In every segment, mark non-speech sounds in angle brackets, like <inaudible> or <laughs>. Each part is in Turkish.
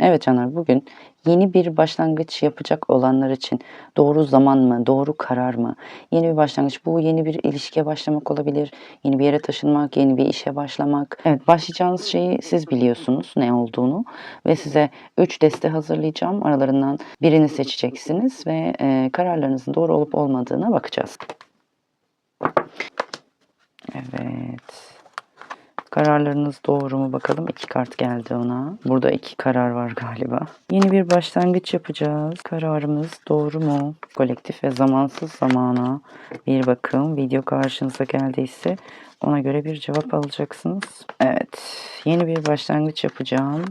Evet Caner, bugün yeni bir başlangıç yapacak olanlar için doğru zaman mı, doğru karar mı? Yeni bir başlangıç, bu yeni bir ilişkiye başlamak olabilir, yeni bir yere taşınmak, yeni bir işe başlamak. Evet, başlayacağınız şeyi siz biliyorsunuz ne olduğunu ve size 3 deste hazırlayacağım. Aralarından birini seçeceksiniz ve e, kararlarınızın doğru olup olmadığına bakacağız. Evet. Kararlarınız doğru mu bakalım. İki kart geldi ona. Burada iki karar var galiba. Yeni bir başlangıç yapacağız. Kararımız doğru mu? Kolektif ve zamansız zamana bir bakın. Video karşınıza geldiyse ona göre bir cevap alacaksınız. Evet. Yeni bir başlangıç yapacağım.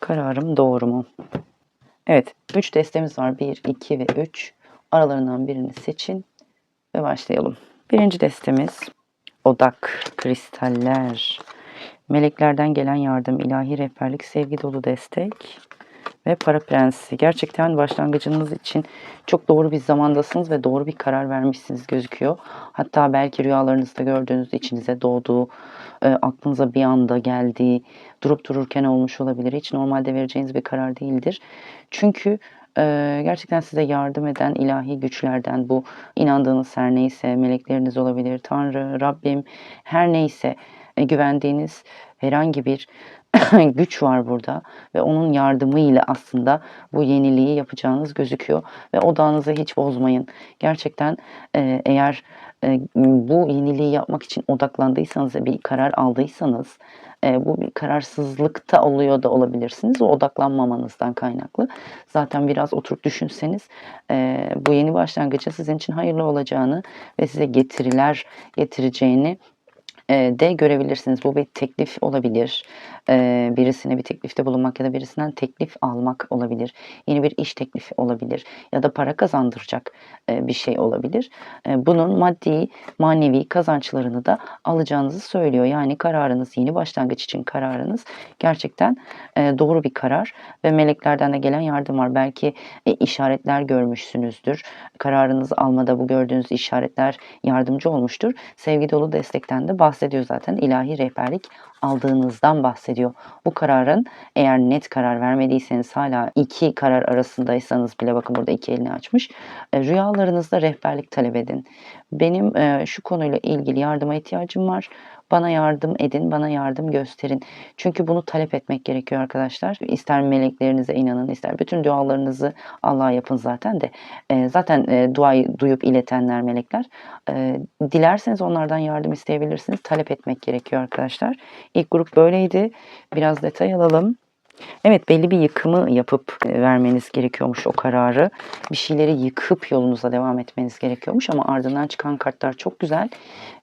Kararım doğru mu? Evet. 3 destemiz var. 1, 2 ve 3. Aralarından birini seçin ve başlayalım. Birinci destemiz odak, kristaller, meleklerden gelen yardım, ilahi rehberlik, sevgi dolu destek ve para prensi. Gerçekten başlangıcınız için çok doğru bir zamandasınız ve doğru bir karar vermişsiniz gözüküyor. Hatta belki rüyalarınızda gördüğünüz içinize doğduğu, e, aklınıza bir anda geldiği, durup dururken olmuş olabilir. Hiç normalde vereceğiniz bir karar değildir. Çünkü e, gerçekten size yardım eden ilahi güçlerden bu inandığınız her neyse melekleriniz olabilir, Tanrı, Rabbim her neyse güvendiğiniz herhangi bir <clears throat> güç var burada ve onun yardımıyla aslında bu yeniliği yapacağınız gözüküyor ve odağınızı hiç bozmayın. Gerçekten e, eğer e, bu yeniliği yapmak için odaklandıysanız ve bir karar aldıysanız e, bu bir kararsızlıkta oluyor da olabilirsiniz. O odaklanmamanızdan kaynaklı. Zaten biraz oturup düşünseniz e, bu yeni başlangıcın sizin için hayırlı olacağını ve size getiriler getireceğini e, de görebilirsiniz. Bu bir teklif olabilir. E, birisine bir teklifte bulunmak ya da birisinden teklif almak olabilir. Yeni bir iş teklifi olabilir ya da para kazandıracak e, bir şey olabilir. E, bunun maddi, manevi kazançlarını da alacağınızı söylüyor. Yani kararınız, yeni başlangıç için kararınız gerçekten e, doğru bir karar ve meleklerden de gelen yardım var. Belki işaretler görmüşsünüzdür. Kararınızı almada bu gördüğünüz işaretler yardımcı olmuştur. Sevgi dolu destekten de bahsediyor zaten. İlahi rehberlik aldığınızdan bahsediyor. Bu kararın eğer net karar vermediyseniz hala iki karar arasındaysanız bile bakın burada iki elini açmış. E, rüyalarınızda rehberlik talep edin. Benim e, şu konuyla ilgili yardıma ihtiyacım var. Bana yardım edin, bana yardım gösterin. Çünkü bunu talep etmek gerekiyor arkadaşlar. İster meleklerinize inanın, ister bütün dualarınızı Allah'a yapın zaten de. E, zaten e, duayı duyup iletenler melekler. E, dilerseniz onlardan yardım isteyebilirsiniz. Talep etmek gerekiyor arkadaşlar. İlk grup böyleydi. Biraz detay alalım. Evet belli bir yıkımı yapıp e, vermeniz gerekiyormuş o kararı. Bir şeyleri yıkıp yolunuza devam etmeniz gerekiyormuş ama ardından çıkan kartlar çok güzel.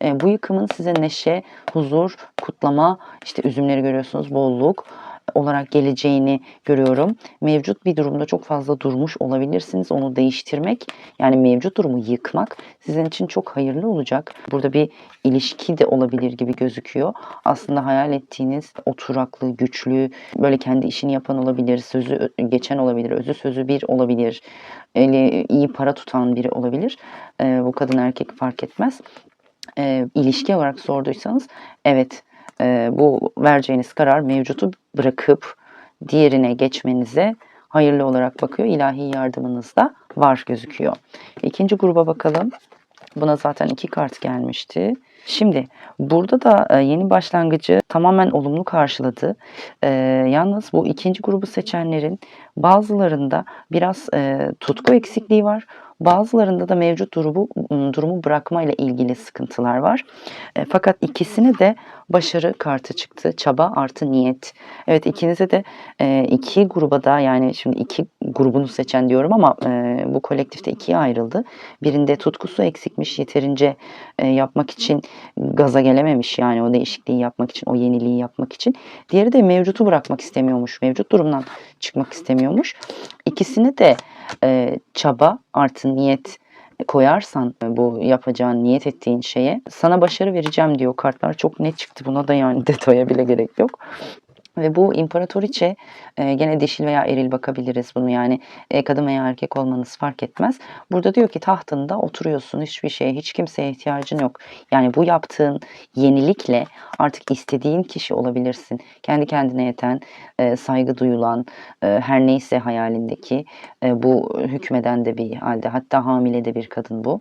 E, bu yıkımın size neşe, huzur, kutlama, işte üzümleri görüyorsunuz, bolluk olarak geleceğini görüyorum. Mevcut bir durumda çok fazla durmuş olabilirsiniz. Onu değiştirmek yani mevcut durumu yıkmak sizin için çok hayırlı olacak. Burada bir ilişki de olabilir gibi gözüküyor. Aslında hayal ettiğiniz oturaklı, güçlü, böyle kendi işini yapan olabilir, sözü geçen olabilir, özü sözü bir olabilir. Eli iyi para tutan biri olabilir. Ee, bu kadın erkek fark etmez. Ee, ilişki olarak sorduysanız evet e, bu vereceğiniz karar mevcutu bırakıp diğerine geçmenize hayırlı olarak bakıyor. İlahi yardımınız da var gözüküyor. İkinci gruba bakalım. Buna zaten iki kart gelmişti. Şimdi burada da e, yeni başlangıcı tamamen olumlu karşıladı. E, yalnız bu ikinci grubu seçenlerin bazılarında biraz e, tutku eksikliği var. Bazılarında da mevcut durumu, durumu bırakma ile ilgili sıkıntılar var. E, fakat ikisine de başarı kartı çıktı. Çaba artı niyet. Evet ikinize de e, iki gruba da yani şimdi iki grubunu seçen diyorum ama e, bu kolektifte ikiye ayrıldı. Birinde tutkusu eksikmiş yeterince e, yapmak için gaza gelememiş yani o değişikliği yapmak için o yeniliği yapmak için. Diğeri de mevcutu bırakmak istemiyormuş. Mevcut durumdan çıkmak istemiyormuş. İkisini de e, çaba artı niyet koyarsan bu yapacağın, niyet ettiğin şeye sana başarı vereceğim diyor kartlar. Çok net çıktı. Buna da yani <laughs> detaya bile gerek yok. Ve bu imparatoriçe e, gene dişil veya eril bakabiliriz bunu yani e, kadın veya erkek olmanız fark etmez. Burada diyor ki tahtında oturuyorsun hiçbir şeye hiç kimseye ihtiyacın yok. Yani bu yaptığın yenilikle artık istediğin kişi olabilirsin. Kendi kendine yeten, e, saygı duyulan, e, her neyse hayalindeki e, bu hükmeden de bir halde hatta hamile de bir kadın bu.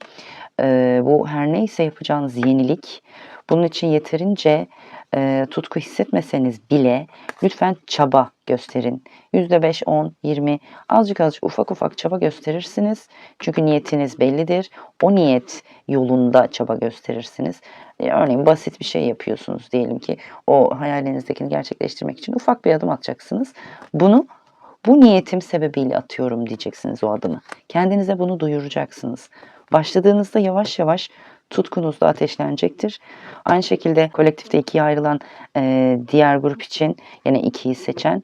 E, bu her neyse yapacağınız yenilik bunun için yeterince e, tutku hissetmeseniz bile lütfen çaba gösterin. %5, 10, 20 azıcık azıcık ufak ufak çaba gösterirsiniz. Çünkü niyetiniz bellidir. O niyet yolunda çaba gösterirsiniz. E, Örneğin basit bir şey yapıyorsunuz diyelim ki o hayalinizdekini gerçekleştirmek için ufak bir adım atacaksınız. Bunu bu niyetim sebebiyle atıyorum diyeceksiniz o adımı. Kendinize bunu duyuracaksınız. Başladığınızda yavaş yavaş tutkunuz da ateşlenecektir. Aynı şekilde kolektifte ikiye ayrılan e, diğer grup için yine ikiyi seçen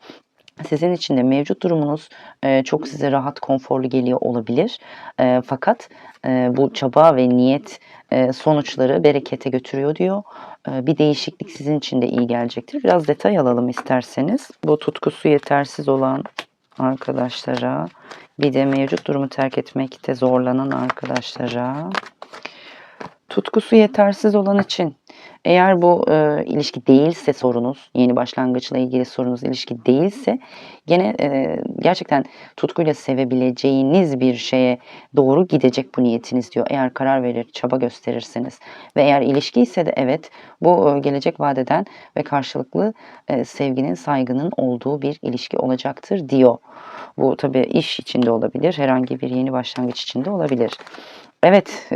sizin için de mevcut durumunuz e, çok size rahat, konforlu geliyor olabilir. E, fakat e, bu çaba ve niyet e, sonuçları berekete götürüyor diyor. E, bir değişiklik sizin için de iyi gelecektir. Biraz detay alalım isterseniz. Bu tutkusu yetersiz olan arkadaşlara, bir de mevcut durumu terk etmekte zorlanan arkadaşlara, tutkusu yetersiz olan için eğer bu e, ilişki değilse sorunuz, yeni başlangıçla ilgili sorunuz ilişki değilse gene e, gerçekten tutkuyla sevebileceğiniz bir şeye doğru gidecek bu niyetiniz diyor. Eğer karar verir, çaba gösterirseniz ve eğer ilişki ise de evet bu e, gelecek vadeden ve karşılıklı e, sevginin, saygının olduğu bir ilişki olacaktır diyor. Bu tabii iş içinde olabilir, herhangi bir yeni başlangıç içinde olabilir. Evet,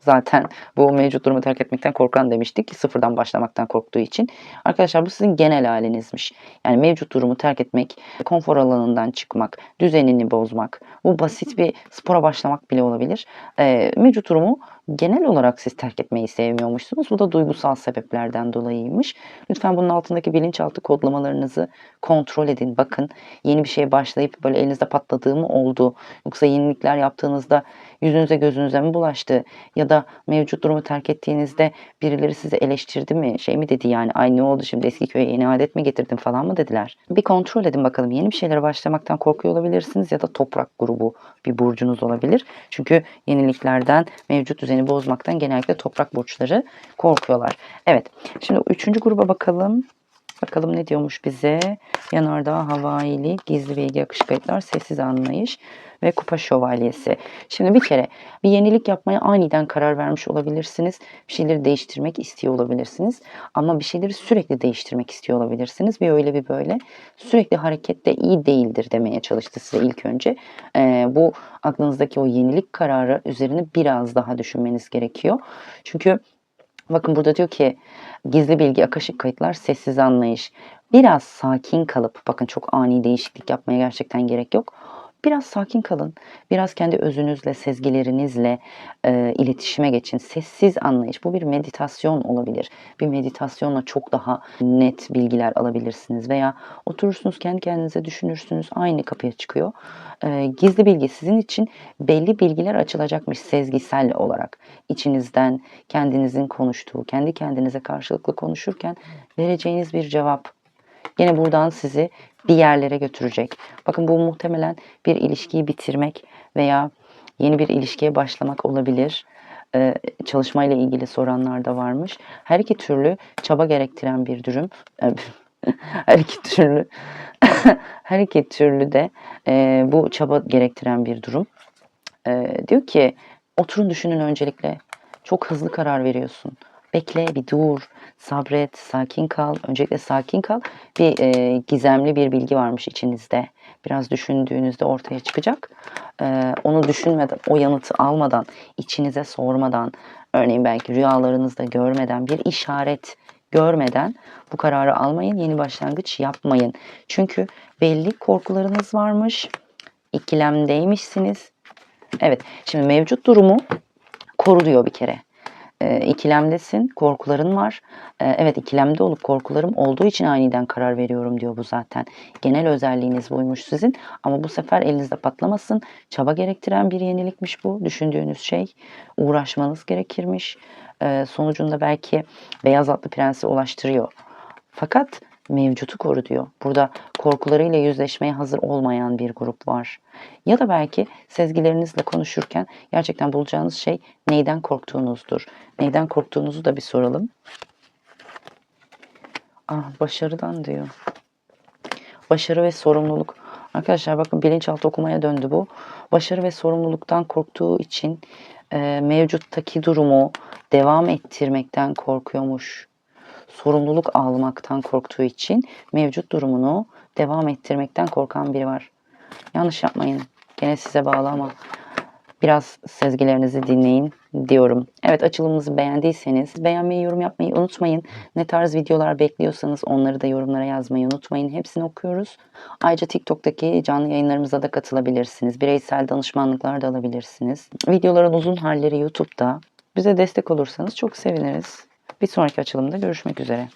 zaten bu mevcut durumu terk etmekten korkan demiştik. Sıfırdan başlamaktan korktuğu için. Arkadaşlar bu sizin genel halinizmiş. Yani mevcut durumu terk etmek, konfor alanından çıkmak, düzenini bozmak. Bu basit bir spora başlamak bile olabilir. Ee, mevcut durumu genel olarak siz terk etmeyi sevmiyormuşsunuz. Bu da duygusal sebeplerden dolayıymış. Lütfen bunun altındaki bilinçaltı kodlamalarınızı kontrol edin. Bakın yeni bir şeye başlayıp böyle elinizde patladığı mı oldu? Yoksa yenilikler yaptığınızda yüzünüze gözünüze mi bulaştı? Ya da mevcut durumu terk ettiğinizde birileri sizi eleştirdi mi? Şey mi dedi yani ay ne oldu şimdi eski köye yeni adet mi getirdin falan mı dediler? Bir kontrol edin bakalım. Yeni bir şeylere başlamaktan korkuyor olabilirsiniz ya da toprak grubu bir burcunuz olabilir. Çünkü yeniliklerden mevcut düzeni bozmaktan genellikle toprak burçları korkuyorlar. Evet. Şimdi üçüncü gruba bakalım. Bakalım ne diyormuş bize? Yanardağ, havailik, gizli bilgi, akış kayıtlar, sessiz anlayış ve kupa şövalyesi. Şimdi bir kere bir yenilik yapmaya aniden karar vermiş olabilirsiniz. Bir şeyleri değiştirmek istiyor olabilirsiniz. Ama bir şeyleri sürekli değiştirmek istiyor olabilirsiniz. Bir öyle bir böyle. Sürekli hareket de iyi değildir demeye çalıştı size ilk önce. Ee, bu aklınızdaki o yenilik kararı üzerine biraz daha düşünmeniz gerekiyor. Çünkü Bakın burada diyor ki gizli bilgi, akışık kayıtlar, sessiz anlayış. Biraz sakin kalıp, bakın çok ani değişiklik yapmaya gerçekten gerek yok. Biraz sakin kalın. Biraz kendi özünüzle, sezgilerinizle e, iletişime geçin. Sessiz anlayış. Bu bir meditasyon olabilir. Bir meditasyonla çok daha net bilgiler alabilirsiniz. Veya oturursunuz kendi kendinize düşünürsünüz. Aynı kapıya çıkıyor. E, gizli bilgi sizin için belli bilgiler açılacakmış sezgisel olarak. İçinizden kendinizin konuştuğu, kendi kendinize karşılıklı konuşurken vereceğiniz bir cevap. Yine buradan sizi bir yerlere götürecek. Bakın bu muhtemelen bir ilişkiyi bitirmek veya yeni bir ilişkiye başlamak olabilir. Ee, çalışmayla ilgili soranlar da varmış. Her iki türlü çaba gerektiren bir durum. <laughs> her iki türlü <laughs> her iki türlü de e, bu çaba gerektiren bir durum. E, diyor ki oturun düşünün öncelikle. Çok hızlı karar veriyorsun. Bekle, bir dur, sabret, sakin kal. Öncelikle sakin kal. Bir e, gizemli bir bilgi varmış içinizde. Biraz düşündüğünüzde ortaya çıkacak. E, onu düşünmeden, o yanıtı almadan, içinize sormadan, örneğin belki rüyalarınızda görmeden, bir işaret görmeden bu kararı almayın. Yeni başlangıç yapmayın. Çünkü belli korkularınız varmış. İkilemdeymişsiniz. Evet, şimdi mevcut durumu koruyor bir kere e, ikilemdesin, korkuların var. E, evet ikilemde olup korkularım olduğu için aniden karar veriyorum diyor bu zaten. Genel özelliğiniz buymuş sizin ama bu sefer elinizde patlamasın. Çaba gerektiren bir yenilikmiş bu. Düşündüğünüz şey uğraşmanız gerekirmiş. E, sonucunda belki beyaz atlı prensi ulaştırıyor. Fakat mevcutu koru diyor. Burada korkularıyla yüzleşmeye hazır olmayan bir grup var. Ya da belki sezgilerinizle konuşurken gerçekten bulacağınız şey neyden korktuğunuzdur. Neyden korktuğunuzu da bir soralım. Ah, başarıdan diyor. Başarı ve sorumluluk. Arkadaşlar bakın bilinçaltı okumaya döndü bu. Başarı ve sorumluluktan korktuğu için e, mevcuttaki durumu devam ettirmekten korkuyormuş. Sorumluluk almaktan korktuğu için mevcut durumunu devam ettirmekten korkan biri var. Yanlış yapmayın. Gene size bağlı ama biraz sezgilerinizi dinleyin diyorum. Evet açılımımızı beğendiyseniz beğenmeyi, yorum yapmayı unutmayın. Ne tarz videolar bekliyorsanız onları da yorumlara yazmayı unutmayın. Hepsini okuyoruz. Ayrıca TikTok'taki canlı yayınlarımıza da katılabilirsiniz. Bireysel danışmanlıklar da alabilirsiniz. Videoların uzun halleri YouTube'da. Bize destek olursanız çok seviniriz. Bir sonraki açılımda görüşmek üzere.